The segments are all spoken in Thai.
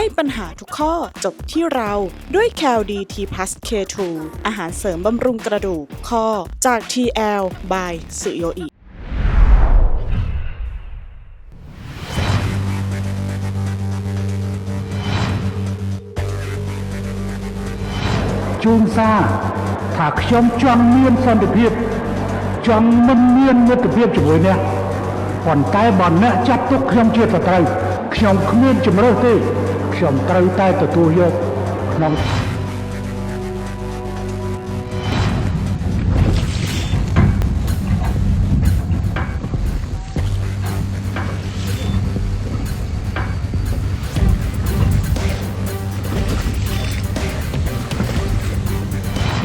ให้ปัญหาทุกข้อจบที่เราด้วย c a l d t plus K2 อาหารเสริมบำรุงกระดูกข้อจาก TL by สุโยอิ ជូនសារថាខ្ញុំចង់មានសន្តិភាពចង់មិនមានមិត្តភាពជាមួយអ្នកប៉ុន្តែបើអ្នកចាត់ទុកខ្ញុំជាសត្រូវខ្ញុំគ្មានជំរើសទេ ខ្ញុំត្រូវតែទទួលយកក្នុង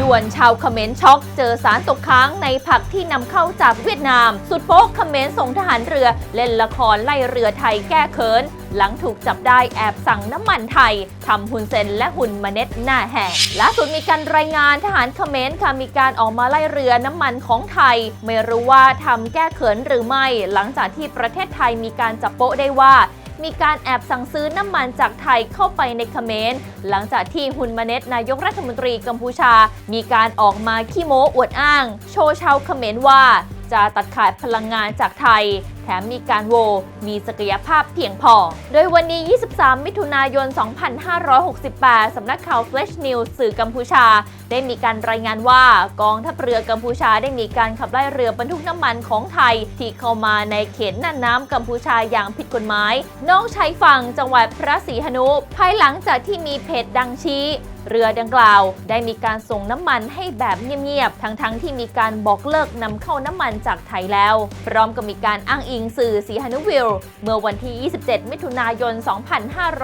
ด่วนชาวเขมรช็อกเจอสารตกค้างในผักที่นำเข้าจากเวียดนาม สุดโป๊กเขมรส่งทหารเรือ เล่นละครไล่เรือไทยแก้เขิน หลังถูกจับได้แอบสั่งน้ำมันไทยทำหุ่นเซนและหุ่นมเน็ตหน้าแหกล่าสุดมีการรายงานทหารเขมรค่ะมีการออกมาไล่เรือน้ำมันของไทย ไม่รู้ว่าทำแก้เขินหรือไม่ หลังจากที่ประเทศไทยมีการจับโป๊ะได้ว่า มีการแอบสั่งซื้อน้ำมันจากไทยเข้าไปในเขมรหลังจากที่ฮุนมาเน็ตนายกรัฐมนตรีกัมพูชา มีการออกมาขี้โม้อวดอ้าง โชว์ชาวเขมรว่าจะตัดขาดพลังงานจากไทย แถมมีการโว มีศักยภาพเพียงพอ โดยวันนี้ 23 มิถุนายน 2568 สำนักข่าว Flash News สื่อกัมพูชา ได้มีการรายงานว่ากองทัพเรือกัมพูชาได้มีการขับไล่เรือบรรทุกน้ำมันของไทย ที่เข้ามาในเขตน่านน้ำกัมพูชาอย่างผิดกฎหมายนอกชายฝั่งจังหวัดพระศรีหนุ ภายหลังจากที่มีเพจดังชี้ เรือดังกล่าว ได้มีการส่งน้ำมันให้แบบเงียบๆ ทั้งๆทที่มีการบอกเลิกนำเข้าน้ำมันจากไทยแล้ว พร้อมกับมีการอ้างอิงสื่อสีหนุวิลเมื่อวันที่ 27 มิถุนายน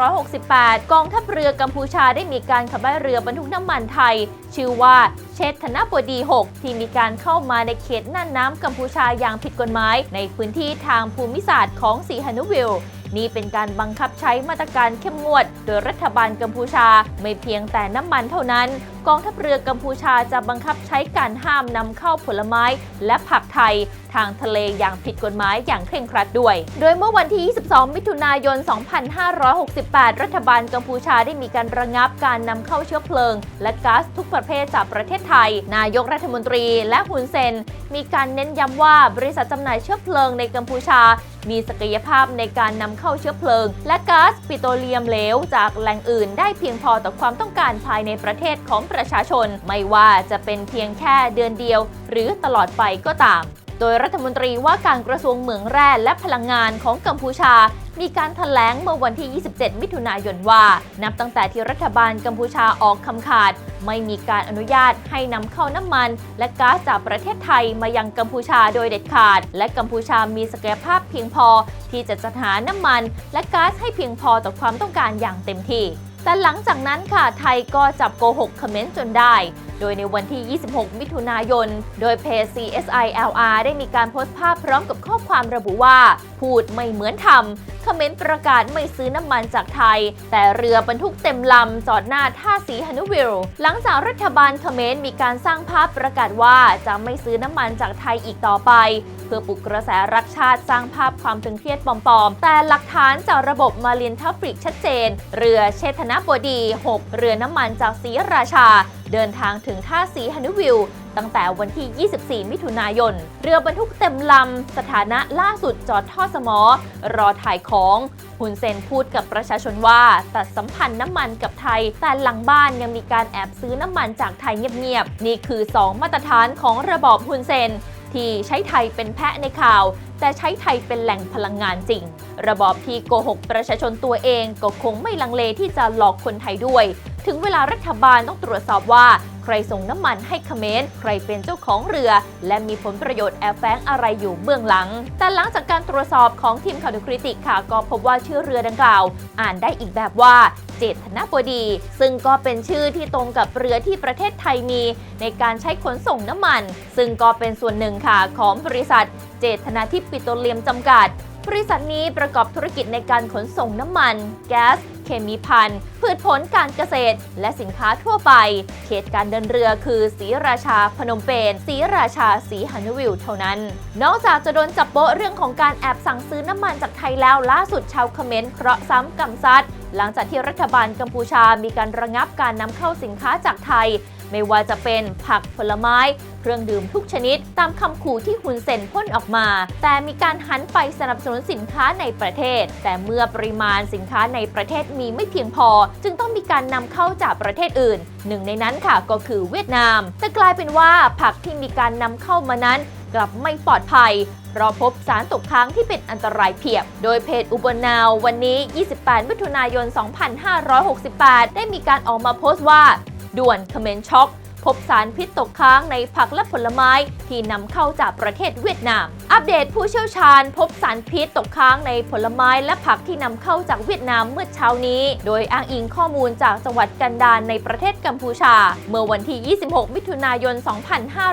2568 กองทัพเรือกัมพูชาได้มีการขับไล่เรือบรรทุกน้ำมันไทย ชื่อว่าเชษฐนบดี 6 ที่มีการเข้ามาในเขตน่านน้ำกัมพูชาอย่างผิดกฎหมาย ในพื้นที่ทางภูมิศาสตร์ของสีหนุวิล นี่เป็นการบังคับใช้มาตรการเข้มงวด โดยรัฐบาลกัมพูชาไม่เพียงแต่น้ำมันเท่านั้นกองทัพเรือกัมพูชาจะบังคับใช้การห้ามนำเข้าผลไม้และผักไทยทางทะเลอย่างผิดกฎหมายอย่างเคร่งครัดด้วย โดยเมื่อวันที่ 22 มิถุนายน 2568 รัฐบาลกัมพูชาได้มีการระงับการนำเข้าเชื้อเพลิง และก๊าซทุกประเภทจากประเทศไทย นายกรัฐมนตรีและฮุนเซน มีการเน้นย้ำว่าบริษัทจำหน่ายเชื้อเพลิงในกัมพูชา มีศักยภาพในการนำเข้าเชื้อเพลิง และก๊าซปิโตรเลียมเหลวจากแหล่งอื่น ได้เพียงพอต่อความต้องการภายในประเทศของประชาชน ไม่ว่าจะเป็นเพียงแค่เดือนเดียว หรือตลอดไปก็ตาม โดยรัฐมนตรีว่าการกระทรวงเหมืองแร่และพลังงานของกัมพูชา มีการถแถลงเมื่อวันที่ 27 มิถุนายนว่า นับตั้งแต่ที่รัฐบาลกัมพูชาออกคำขาด ไม่มีการอนุญาตให้นำเข้าน้ำมัน และก๊าซจากประเทศไทยมายังกัมพูชาโดยเด็ดขาด และกัมพูชามีศักยภาพเพียงพอ ที่จะจัดหาน้ำมัน และก๊าซให้เพียงพอต่อความต้องการอย่างเต็มที่ แต่หลังจากนั้นค่ะไทยก็จับโกหกคอมเมนต์จนได้ โดยในวันที่ 26 มิถุนายน โดยเพจ CSI LR ได้มีการโพสต์ภาพพร้อมกับข้อความระบุว่า พูดไม่เหมือนทำคอมเขมรประกาศไม่ซื้อน้ำมันจากไทย แต่เรือบรรทุกเต็มลำจอดหน้าท่าสีฮานุวิลหลังจากรัฐบาลเขมรมีการสร้างภาพประกาศว่าจะไม่ซื้อน้ำมันจากไทยอีกต่อไป เพื่อปลุกกระแสรักชาติสร้างภาพความตึงเครียดปลอมๆ แต่หลักฐานจากระบบมาลินทัฟฟริกชัดเจน เรือเชษฐนบดี 6 เรือน้ำมันจากสีราชา เดินทางถึงท่าสีฮานุวิลตั้งแต่วันที่ 24 มิถุนายน เรือบรรทุกเต็มลำ สถานะล่าสุดจอดท่อสมอ รอถ่ายของฮุนเซนพูดกับประชาชนว่า ตัดสัมพันธ์น้ำมันกับไทย แต่หลังบ้านยังมีการแอบซื้อน้ำมันจากไทยเงียบๆ นี่คือ 2 มาตรฐานของระบอบฮุนเซน ที่ใช้ไทยเป็นแพะในข่าว แต่ใช้ไทยเป็นแหล่งพลังงานจริง ระบอบที่โกหกประชาชนตัวเองก็คงไม่ลังเลที่จะหลอกคนไทยด้วย ถึงเวลารัฐบาลต้องตรวจสอบว่า ใครส่งน้ำมันให้เขมรใครเป็นเจ้าของเรือ และมีผลประโยชน์แอบแฝงอะไรอยู่เบื้องหลัง แต่หลังจากการตรวจสอบของทีมข่าวดูคริติกค่ะ ก็พบว่าชื่อเรือดังกล่าว อ่านได้อีกแบบว่าเจตนาบดี ซึ่งก็เป็นชื่อที่ตรงกับเรือที่ประเทศไทยมี ในการใช้ขนส่งน้ำมัน ซึ่งก็เป็นส่วนหนึ่งค่ะของบริษัท เจตนาทิพย์ปิโตรเลียมจำกัด บริษัทนี้ประกอบธุรกิจในการขนส่งน้ำมัน แก๊ส เคมีพันพืชผลการเกษตร และสินค้าทั่วไป เขตการเดินเรือคือศรีราชาพนมเปญศรีราชาศรีฮานุวิลเท่านั้น นอกจากจะโดนจับโป๊ะเรื่องของการแอบสั่งซื้อน้ำมันจากไทยแล้วล่าสุดชาวเขมรเคราะห์ซ้ำกำซัดหลังจากที่รัฐบาลกัมพูชามีการระงับการนำเข้าสินค้าจากไทย ไม่ว่าจะเป็นผักผลไม้ เครื่องดื่มทุกชนิด ตามคำขู่ที่ฮุนเซนพ่นออกมา แต่มีการหันไปสนับสนุนสินค้าในประเทศ แต่เมื่อปริมาณสินค้าในประเทศมีไม่เพียงพอ จึงต้องมีการนำเข้าจากประเทศอื่น หนึ่งในนั้นค่ะก็คือเวียดนาม แต่กลายเป็นว่าผักที่มีการนำเข้ามานั้น กลับไม่ปลอดภัยเพราะพบสารตกค้างที่เป็นอันตรายเพียบ โดยเพจอุบลนาววันนี้ 28 มิถุนายน 2568 ได้มีการออกมาโพสต์ว่า ด่วนคอมเมนต์ช็อก พบสารพิษตกค้างในผักและผลไม้ที่นำเข้าจากประเทศเวียดนามอัปเดตผู้เชี่ยวชาญพบสารพิษตกค้างในผลไม้และผักที่นำเข้าจากเวียดนามเมื่อเช้านี้ โดยอ้างอิงข้อมูลจากจังหวัดกันดารในประเทศกัมพูชา เมื่อวันที่ 26 มิถุนายน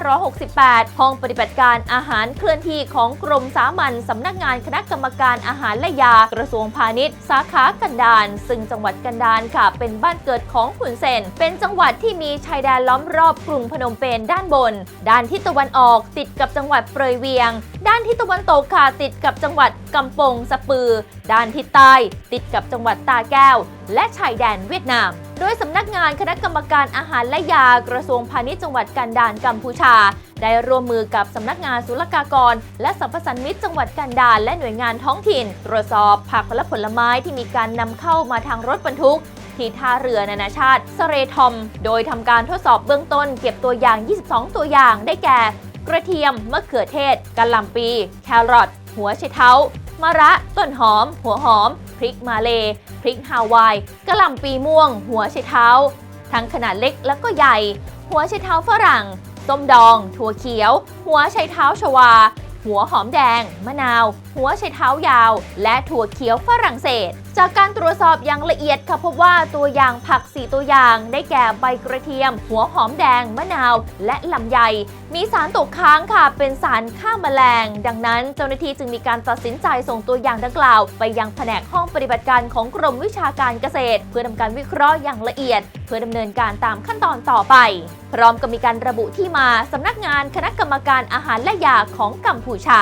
2568 ห้องปฏิบัติการอาหารเคลื่อนที่ของกรมสามัญสำนักงานคณะกรรมการอาหารและยากระทรวงพาณิชย์ สาขากันดารซึ่งจังหวัดกันดารค่ะ เป็นบ้านเกิดของขุนเซนเป็นจังหวัดที่มีชายแดนล้อมรอบกรุงพนมเปญด้านบน ด้านทิศตะวันออกติดกับจังหวัดเปรยเวียงด้านทิศตะวันตกค่ะติดกับจังหวัดกำปงสะปือ ด้านทิศใต้ติดกับจังหวัดตาแก้ว และชายแดนเวียดนาม โดยสำนักงานคณะกรรมการอาหารและยากระทรวงพาณิชย์จังหวัดกันดารกัมพูชา ได้ร่วมมือกับสำนักงานศุลกากร และสรรพสันมิตจังหวัดกันดารและหน่วยงานท้องถิ่น ตรวจสอบผักและผลไม้ที่มีการนำเข้ามาทางรถบรรทุกที่ท่าเรือนานาชาติสเรทอม โดยทำการทดสอบเบื้องต้นเก็บตัวอย่าง 22 ตัวอย่าง ได้แก่ กระเทียม มะเขือเทศกะหล่ำปี แครอท หัวไชเท้ามะระ ต้นหอม หัวหอม พริกมาเลพริกฮาวายกะหล่ำปีม่วง หัวไชเท้า ทั้งขนาดเล็กและก็ใหญ่ หัวไชเท้าฝรั่ง ส้มดอง ถั่วเขียว หัวไชเท้าชวา หัวหอมแดง มะนาว หัวไชเท้ายาว และถั่วเขียวฝรั่งเศสจากการตรวจสอบอย่างละเอียดค่ะพบว่าตัวอย่างผัก 4 ตัวอย่าง ได้แก่ใบกระเทียม หัวหอมแดง มะนาว และลำไย มีสารตกค้างค่ะ เป็นสารฆ่าแมลง ดังนั้นเจ้าหน้าที่จึงมีการตัดสินใจส่งตัวอย่างดังกล่าว ไปยังแผนกห้องปฏิบัติการของกรมวิชาการเกษตร เพื่อทำการวิเคราะห์อย่างละเอียด เพื่อดำเนินการตามขั้นตอนต่อไป พร้อมกับมีการระบุที่มาสำนักงานคณะกรรมการอาหารและยาของกัมพูชา